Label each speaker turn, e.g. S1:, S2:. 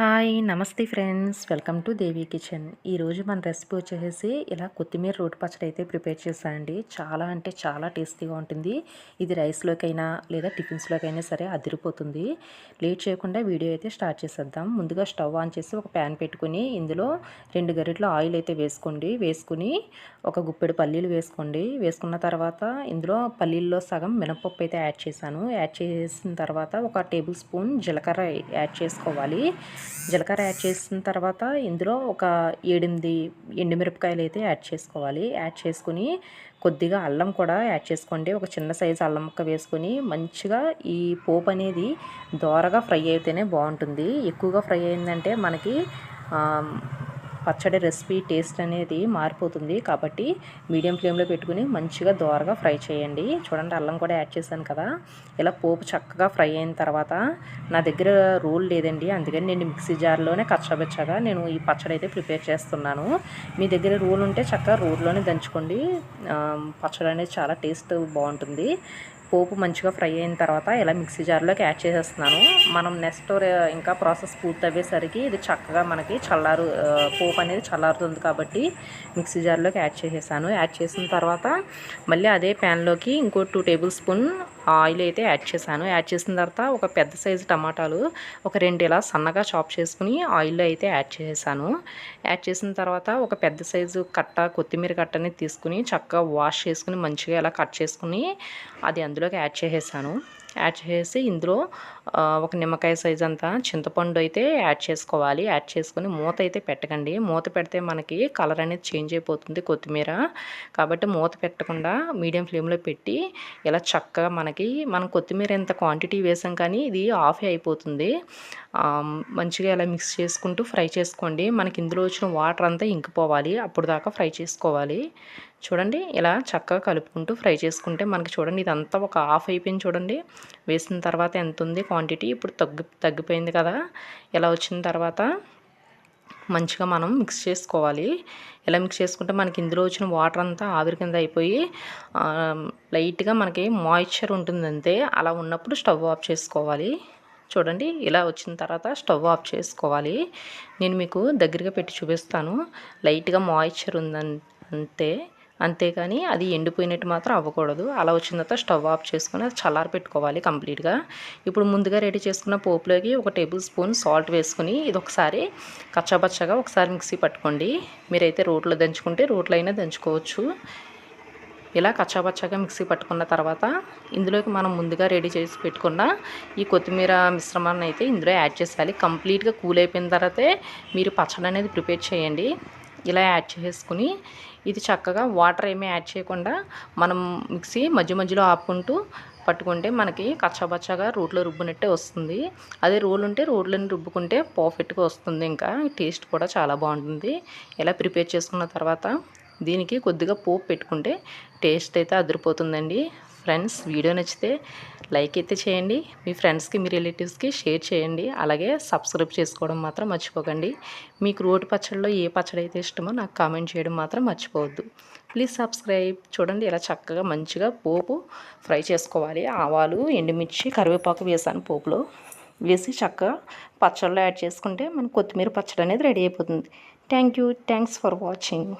S1: Hi నమస్తే friends. Welcome to Devi kitchen. ఈరోజు మన రెసిపీ వచ్చేసి ఇలా కొత్తిమీర రోటి పచ్చడి అయితే ప్రిపేర్ చేశానండి. చాలా అంటే చాలా టేస్టీగా ఉంటుంది. ఇది రైస్లోకైనా లేదా టిఫిన్స్లోకైనా సరే అదిరిపోతుంది. లేట్ చేయకుండా వీడియో అయితే స్టార్ట్ చేసేద్దాం. ముందుగా స్టవ్ ఆన్ చేసి ఒక ప్యాన్ పెట్టుకుని ఇందులో రెండు గరిటలు ఆయిల్ అయితే వేసుకోండి. వేసుకుని ఒక గుప్పెడు పల్లీలు వేసుకోండి. వేసుకున్న తర్వాత ఇందులో పల్లీల్లో సగం మినపప్పు అయితే యాడ్ చేశాను. యాడ్ చేసిన తర్వాత ఒక టేబుల్ స్పూన్ జీలకర్ర యాడ్ చేసుకోవాలి. జీలకర్ర యాడ్ చేసిన తర్వాత ఇందులో ఒక ఏడెనిమిది ఎండుమిరపకాయలు అయితే యాడ్ చేసుకోవాలి. యాడ్ చేసుకుని కొద్దిగా అల్లం కూడా యాడ్ చేసుకోండి. ఒక చిన్న సైజు అల్లం ముక్క వేసుకొని మంచిగా ఈ పోపు అనేది దోరగా ఫ్రై అయితేనే బాగుంటుంది. ఎక్కువగా ఫ్రై అయిందంటే మనకి పచ్చడి రెసిపీ టేస్ట్ అనేది మారిపోతుంది. కాబట్టి మీడియం ఫ్లేమ్లో పెట్టుకుని మంచిగా దోరగా ఫ్రై చేయండి. చూడండి అల్లం కూడా యాడ్ చేశాను కదా. ఇలా పోపు చక్కగా ఫ్రై అయిన తర్వాత నా దగ్గర రోల్ లేదండి. అందుకని నేను మిక్సీ జార్లోనే కచ్చబెచ్చగా నేను ఈ పచ్చడి అయితే ప్రిపేర్ చేస్తున్నాను. మీ దగ్గర రోల్ ఉంటే చక్కగా రోల్లోనే దంచుకోండి. పచ్చడి అనేది చాలా టేస్ట్ బాగుంటుంది. పోపు మంచిగా ఫ్రై అయిన తర్వాత ఇలా మిక్సీ జార్లోకి యాడ్ చేసేస్తున్నాను. మనం నెక్స్ట్ ఇంకా ప్రాసెస్ పూర్తి అయ్యేసరికి ఇది చక్కగా మనకి చల్లారు పోపు అనేది చల్లారుతుంది కాబట్టి మిక్సీ జార్లోకి యాడ్ చేసేసాను. యాడ్ చేసిన తర్వాత మళ్ళీ అదే ప్యాన్లోకి ఇంకో టూ టేబుల్ స్పూన్ ఆయిల్ అయితే యాడ్ చేశాను. యాడ్ చేసిన తర్వాత ఒక పెద్ద సైజు టమాటాలు ఒక రెండు ఇలా సన్నగా చాప్ చేసుకుని ఆయిల్లో అయితే యాడ్ చేశాను. యాడ్ చేసిన తర్వాత ఒక పెద్ద సైజు కట్ట కొత్తిమీర కట్ట అనేది తీసుకుని చక్కగా వాష్ చేసుకుని మంచిగా ఇలా కట్ చేసుకుని అది అందులోకి యాడ్ చేసేసాను. యాడ్ చేసి ఇందులో ఒక నిమ్మకాయ సైజ్ అంతా చింతపండు అయితే యాడ్ చేసుకోవాలి. యాడ్ చేసుకొని మూత అయితే పెట్టకండి. మూత పెడితే మనకి కలర్ అనేది చేంజ్ అయిపోతుంది కొత్తిమీర. కాబట్టి మూత పెట్టకుండా మీడియం ఫ్లేమ్లో పెట్టి ఇలా చక్కగా మనకి మనం కొత్తిమీర ఎంత క్వాంటిటీ వేసాం కానీ ఇది ఆఫ్ అయిపోతుంది. మంచిగా ఇలా మిక్స్ చేసుకుంటూ ఫ్రై చేసుకోండి. మనకి ఇందులో వచ్చిన వాటర్ అంతా ఇంకిపోవాలి. అప్పుడు దాకా ఫ్రై చేసుకోవాలి. చూడండి ఇలా చక్కగా కలుపుకుంటూ ఫ్రై చేసుకుంటే మనకి చూడండి ఇదంతా ఒక హాఫ్ అయిపోయింది చూడండి. వేసిన తర్వాత ఎంత ఉంది క్వాంటిటీ? ఇప్పుడు తగ్గి తగ్గిపోయింది కదా. ఇలా వచ్చిన తర్వాత మంచిగా మనం మిక్స్ చేసుకోవాలి. ఇలా మిక్స్ చేసుకుంటే మనకి ఇందులో వచ్చిన వాటర్ అంతా ఆవిరి కింద అయిపోయి లైట్గా మనకి మాయిశ్చర్ ఉంటుంది అంతే. అలా ఉన్నప్పుడు స్టవ్ ఆఫ్ చేసుకోవాలి. చూడండి ఇలా వచ్చిన తర్వాత స్టవ్ ఆఫ్ చేసుకోవాలి. నేను మీకు దగ్గరగా పెట్టి చూపిస్తాను. లైట్గా మాయిశ్చర్ ఉందంటే అంతేకాని అది ఎండిపోయినట్టు మాత్రం అవ్వకూడదు. అలా వచ్చిన తర్వాత స్టవ్ ఆఫ్ చేసుకుని అది చల్లారి పెట్టుకోవాలి కంప్లీట్గా. ఇప్పుడు ముందుగా రెడీ చేసుకున్న పోపులోకి ఒక టేబుల్ స్పూన్ సాల్ట్ వేసుకుని ఇది ఒకసారి కచ్చాబచ్చాగా ఒకసారి మిక్సీ పట్టుకోండి. మీరైతే రోట్లో దంచుకుంటే రోట్లో అయినా దంచుకోవచ్చు. ఇలా కచ్చాబచ్చాగా మిక్సీ పట్టుకున్న తర్వాత ఇందులోకి మనం ముందుగా రెడీ చేసి పెట్టుకున్న ఈ కొత్తిమీర మిశ్రమాన్ని అయితే ఇందులో యాడ్ చేసేయాలి. కంప్లీట్గా కూల్ అయిపోయిన తర్వాతే మీరు పచ్చడి అనేది ప్రిపేర్ చేయండి. ఇలా యాడ్ చేసుకుని ఇది చక్కగా వాటర్ ఏమీ యాడ్ చేయకుండా మనం మిక్సీ మధ్య మధ్యలో ఆపుకుంటూ పట్టుకుంటే మనకి కచ్చాబచ్చాగా రోట్లో రుబ్బునట్టే వస్తుంది. అదే రోలు ఉంటే రోడ్లను రుబ్బుకుంటే పర్ఫెక్ట్గా వస్తుంది ఇంకా. టేస్ట్ కూడా చాలా బాగుంటుంది. ఇలా ప్రిపేర్ చేసుకున్న తర్వాత దీనికి కొద్దిగా పోపు పెట్టుకుంటే టేస్ట్ అయితే అదిరిపోతుందండి. ఫ్రెండ్స్ వీడియో నచ్చితే లైక్ అయితే చేయండి. మీ ఫ్రెండ్స్కి మీ రిలేటివ్స్కి షేర్ చేయండి. అలాగే సబ్స్క్రైబ్ చేసుకోవడం మాత్రం మర్చిపోకండి. మీకు రోటి పచ్చడిలో ఏ పచ్చడి అయితే ఇష్టమో నాకు కామెంట్ చేయడం మాత్రం మర్చిపోవద్దు. Please subscribe. చూడండి ఇలా చక్కగా మంచిగా పోపు ఫ్రై చేసుకోవాలి. ఆవాలు ఎండుమిర్చి కరివేపాకు వేసాను పోపులో. వేసి చక్కగా పచ్చళ్ళు యాడ్ చేసుకుంటే మన కొత్తిమీర పచ్చడి అనేది రెడీ అయిపోతుంది. Thank you. Thanks for watching.